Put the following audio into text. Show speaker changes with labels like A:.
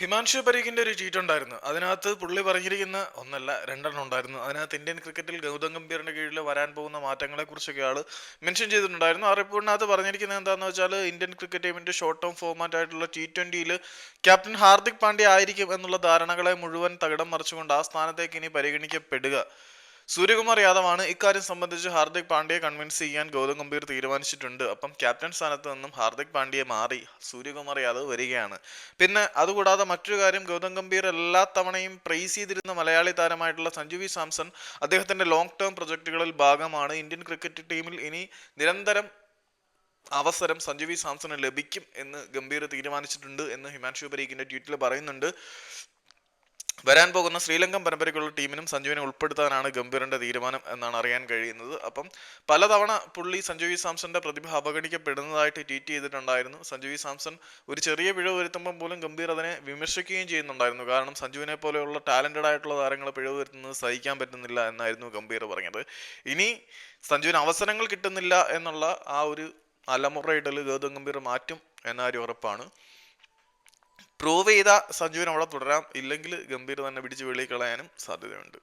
A: ഹിമാൻഷു പരീഖിന്റെ ഒരു ട്വീറ്റ് ഉണ്ടായിരുന്നു. അതിനകത്ത് പുള്ളി പറഞ്ഞിരിക്കുന്ന ഒന്നല്ല രണ്ടെണ്ണം ഉണ്ടായിരുന്നു. അതിനകത്ത് ഇന്ത്യൻ ക്രിക്കറ്റിൽ ഗൗതം ഗംഭീറിന്റെ കീഴിൽ വരാൻ പോകുന്ന മാറ്റങ്ങളെ കുറിച്ചൊക്കെ ആൾ മെൻഷൻ ചെയ്തിട്ടുണ്ടായിരുന്നു. ആ റിപ്പോർട്ടിനകത്ത് പറഞ്ഞിരിക്കുന്നത് എന്താണെന്ന് വെച്ചാൽ ഇന്ത്യൻ ക്രിക്കറ്റ് ടീമിന്റെ ഷോർട്ട് ടേം ഫോർമാറ്റ് ആയിട്ടുള്ള ടി ട്വന്റിയിൽ ക്യാപ്റ്റൻ ഹാർദിക് പാണ്ഡ്യ ആയിരിക്കും എന്നുള്ള ധാരണകളെ മുഴുവൻ തകിടം മറിച്ചുകൊണ്ട് ആ സ്ഥാനത്തേക്ക് ഇനി പരിഗണിക്കപ്പെടുക. സൂര്യകുമാർ യാദവാണ് ഇക്കാര്യം സംബന്ധിച്ച് ഹാർദിക് പാണ്ഡ്യയെ കൺവിൻസ് ചെയ്യാൻ ഗൗതം ഗംഭീർ തീരുമാനിച്ചിട്ടുണ്ട്. അപ്പം ക്യാപ്റ്റൻ സ്ഥാനത്ത് നിന്നും ഹാർദിക് പാണ്ഡ്യയെ മാറി സൂര്യകുമാർ യാദവ് വരികയാണ്. പിന്നെ അതുകൂടാതെ മറ്റൊരു കാര്യം ഗൗതം ഗംഭീർ എല്ലാ തവണയും പ്രൈസ് ചെയ്തിരുന്ന മലയാളി താരമായിട്ടുള്ള സഞ്ജു വി സാംസൺ അദ്ദേഹത്തിന്റെ ലോങ് ടേം പ്രൊജക്ടുകളിൽ ഭാഗമാണ്. ഇന്ത്യൻ ക്രിക്കറ്റ് ടീമിൽ ഇനി നിരന്തരം അവസരം സഞ്ജു വി സാംസണ് ലഭിക്കും എന്ന് ഗംഭീർ തീരുമാനിച്ചിട്ടുണ്ട് എന്ന് ഹിമാൻഷു പരീഖിന്റെ ട്വീറ്റിൽ പറയുന്നുണ്ട്. വരാൻ പോകുന്ന ശ്രീലങ്കൻ പരമ്പരയ്ക്കുള്ള ടീമിനും സഞ്ജുവിനെ ഉൾപ്പെടുത്താനാണ് ഗംഭീറിന്റെ തീരുമാനം എന്നാണ് അറിയാൻ കഴിയുന്നത്. അപ്പം പലതവണ പുള്ളി സഞ്ജു വി സാംസന്റെ പ്രതിഭ അവഗണിക്കപ്പെടുന്നതായിട്ട് ട്വീറ്റ് ചെയ്തിട്ടുണ്ടായിരുന്നു. സഞ്ജു വി സാംസൺ ഒരു ചെറിയ പിഴവ് വരുത്തുമ്പോൾ പോലും ഗംഭീർ അതിനെ വിമർശിക്കുകയും ചെയ്യുന്നുണ്ടായിരുന്നു. കാരണം സഞ്ജുവിനെ പോലെയുള്ള ടാലന്റഡ് ആയിട്ടുള്ള താരങ്ങൾ പിഴവ് വരുത്തുന്നത് സഹിക്കാൻ പറ്റുന്നില്ല എന്നായിരുന്നു ഗംഭീർ പറഞ്ഞത്. ഇനി സഞ്ജുവിന് അവസരങ്ങൾ കിട്ടുന്നില്ല എന്നുള്ള ആ ഒരു അലമുറയിടൽ ഗൗതം ഗംഭീർ മാറ്റും എന്നാരും ഉറപ്പാണ്. പ്രൂവ് ചെയ്ത സഞ്ജുവിന് അവിടെ തുടരാം. ഇല്ലെങ്കിൽ ഗംഭീർ തന്നെ പിടിച്ച് വെളിയിൽ കളയാനും സാധ്യതയുണ്ട്.